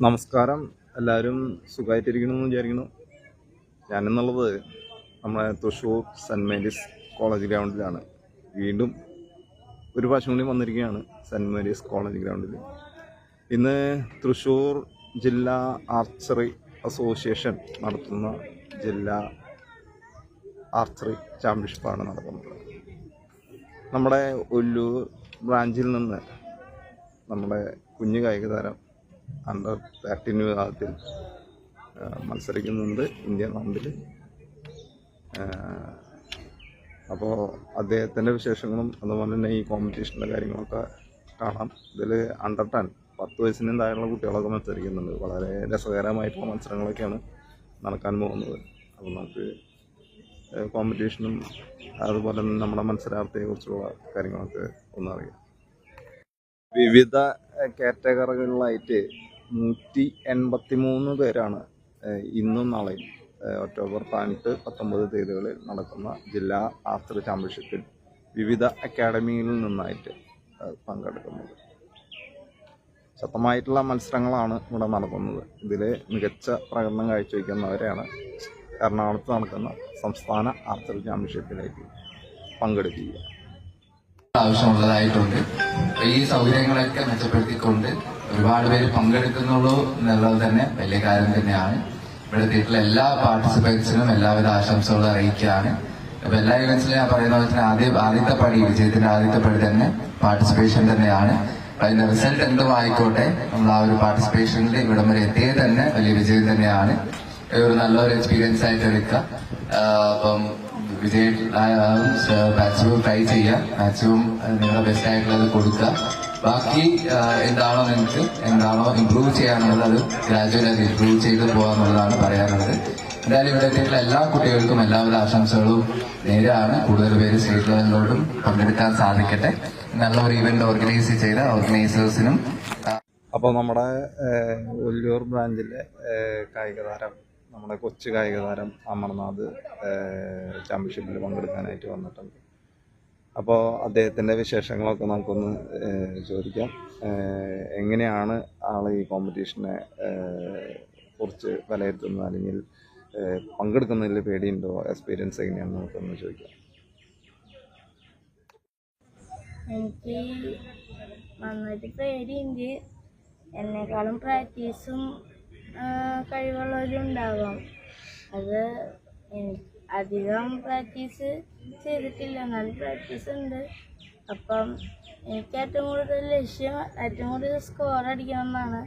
നമസ്കാരം. എല്ലാവരും സുഖമായിട്ടിരിക്കണമെന്ന് വിചാരിക്കുന്നു. ഞാനെന്നുള്ളത് നമ്മളെ തൃശ്ശൂർ സെന്റ് മേരീസ് കോളേജ് ഗ്രൗണ്ടിലാണ്. വീണ്ടും ഒരു പ്രാവശ്യം കൂടി വന്നിരിക്കുകയാണ് സെന്റ് മേരീസ് കോളേജ് ഗ്രൗണ്ടിൽ ഇന്ന് തൃശ്ശൂർ ജില്ലാ ആർച്ചറി അസോസിയേഷൻ നടത്തുന്ന ജില്ലാ ആർച്ചറി ചാമ്പ്യൻഷിപ്പാണ് നടക്കുന്നത് നമ്മുടെ ഒല്ലൂർ ബ്രാഞ്ചിൽ നിന്ന് നമ്മുടെ കുഞ്ഞു കായിക താരം അണ്ടർ തേർട്ടീൻ വിഭാഗത്തിൽ മത്സരിക്കുന്നുണ്ട് ഇന്ത്യൻ റൗണ്ടിൽ. അപ്പോൾ അദ്ദേഹത്തിന്റെ വിശേഷങ്ങളും അതുപോലെ തന്നെ ഈ കോമ്പറ്റീഷന്റെ കാര്യങ്ങളൊക്കെ കാണാം. ഇതിൽ അണ്ടർ ടെൻ പത്ത് വയസ്സിനും താഴെയുള്ള കുട്ടികളൊക്കെ മത്സരിക്കുന്നുണ്ട്. വളരെ രസകരമായിട്ടുള്ള മത്സരങ്ങളൊക്കെയാണ് നടക്കാൻ പോകുന്നത്. അപ്പോൾ നമുക്ക് കോമ്പറ്റീഷനും അതുപോലെ തന്നെ നമ്മുടെ മത്സരാർത്ഥിയെക്കുറിച്ചുള്ള കാര്യങ്ങളൊക്കെ ഒന്നറിയാം. വിവിധ കാറ്റഗറികളിലായിട്ട് നൂറ്റി എൺപത്തി മൂന്ന് പേരാണ് ഇന്നും നാളെയും ഒക്ടോബർ പതിനെട്ട് പത്തൊമ്പത് തീയതികളിൽ നടക്കുന്ന ജില്ലാ ആസ്ത്ര ചാമ്പ്യൻഷിപ്പിൽ വിവിധ അക്കാഡമിയിൽ നിന്നായിട്ട് പങ്കെടുക്കുന്നത്. ശക്തമായിട്ടുള്ള മത്സരങ്ങളാണ് ഇവിടെ നടക്കുന്നത്. ഇതിൽ മികച്ച പ്രകടനം കാഴ്ചവെക്കുന്നവരെയാണ് എറണാകുളത്ത് നടക്കുന്ന സംസ്ഥാന ആർച്ചറി ചാമ്പ്യൻഷിപ്പിലേക്ക് പങ്കെടുക്കുക. ആവശ്യമുള്ളതായിട്ടുണ്ട്. ഈ സൗകര്യങ്ങളൊക്കെ മെച്ചപ്പെടുത്തിക്കൊണ്ട് ഒരുപാട് പേര് പങ്കെടുക്കുന്നുള്ളൂ എന്നുള്ളത് തന്നെ വലിയ കാര്യം തന്നെയാണ്. ഇവിടെ എത്തിയിട്ടുള്ള എല്ലാ പാർട്ടിസിപ്പൻസിനും എല്ലാവിധ ആശംസകളും അറിയിക്കുകയാണ്. അപ്പൊ എല്ലാ ഇവന്റ്സിലും ഞാൻ പറയുന്ന പോലെ തന്നെ ആദ്യം ആദ്യത്തെ പടി വിജയത്തിന്റെ ആദ്യത്തെ പടി തന്നെ പാർട്ടിസിപ്പേഷൻ തന്നെയാണ്. അതിന്റെ റിസൾട്ട് എന്തും ആയിക്കോട്ടെ നമ്മൾ ആ ഒരു പാർട്ടിസിപ്പേഷനിൽ ഇവിടം വരെ എത്തിയത് തന്നെ വലിയ വിജയം തന്നെയാണ്. ഒരു നല്ലൊരു എക്സ്പീരിയൻസ് ആയിട്ട് എടുക്കുക. അപ്പം വിജയ് മാക്സിമം ട്രൈ ചെയ്യുക മാക്സിമം നിങ്ങളുടെ ബെസ്റ്റ് ആയിട്ടുള്ളത് കൊടുക്കുക. ബാക്കി എന്താണോ നിങ്ങൾക്ക് എന്താണോ ഇമ്പ്രൂവ് ചെയ്യാനുള്ളത് അത് ഗ്രാജുവൽ അത് ഇമ്പ്രൂവ് ചെയ്ത് പോകാന്നുള്ളതാണ് പറയാനുള്ളത്. എന്തായാലും ഇവിടെ എത്തിയിട്ടുള്ള എല്ലാ കുട്ടികൾക്കും എല്ലാവിധ ആശംസകളും നേരാണ് കൂടുതൽ പേര് സ്റ്റേറ്റ് ലെവലിലോട്ടും പങ്കെടുക്കാൻ സാധിക്കട്ടെ. നല്ലൊരു ഇവന്റ് ഓർഗനൈസ് ചെയ്ത ഓർഗനൈസേഴ്സിനും അപ്പോൾ നമ്മുടെ ഒല്ലൂർ ബ്രാഞ്ചിലെ ഏഹ്, കായിക താരം നമ്മുടെ കൊച്ചു കായിക താരം അമർനാഥ് ചാമ്പ്യൻഷിപ്പിൽ പങ്കെടുക്കാനായിട്ട് വന്നിട്ടുണ്ട്. അപ്പോൾ അദ്ദേഹത്തിന്റെ വിശേഷങ്ങളൊക്കെ നമുക്കൊന്ന് ചോദിക്കാം. എങ്ങനെയാണ് ആൾ ഈ കോമ്പറ്റീഷനെ കുറിച്ച് വിലയിരുത്തുന്നത്? അല്ലെങ്കിൽ പങ്കെടുക്കുന്നതിൽ പേടിയുണ്ടോ? എക്സ്പീരിയൻസ് എങ്ങനെയാണെന്ന് നമുക്കൊന്ന് ചോദിക്കാം. എനിക്ക് നന്നായിട്ട് പേടിയുണ്ട്. എന്നെക്കാളും പ്രാക്ടീസും കഴിവുള്ളവരും ഉണ്ടാവാം അത് അധികം പ്രാക്ടീസ് ചെയ്തിട്ടില്ല. എന്നാലും പ്രാക്ടീസ് ഉണ്ട്. അപ്പം എനിക്ക് ഏറ്റവും കൂടുതൽ ലക്ഷ്യം ഏറ്റവും കൂടുതൽ സ്കോർ അടിക്കണം എന്നാണ്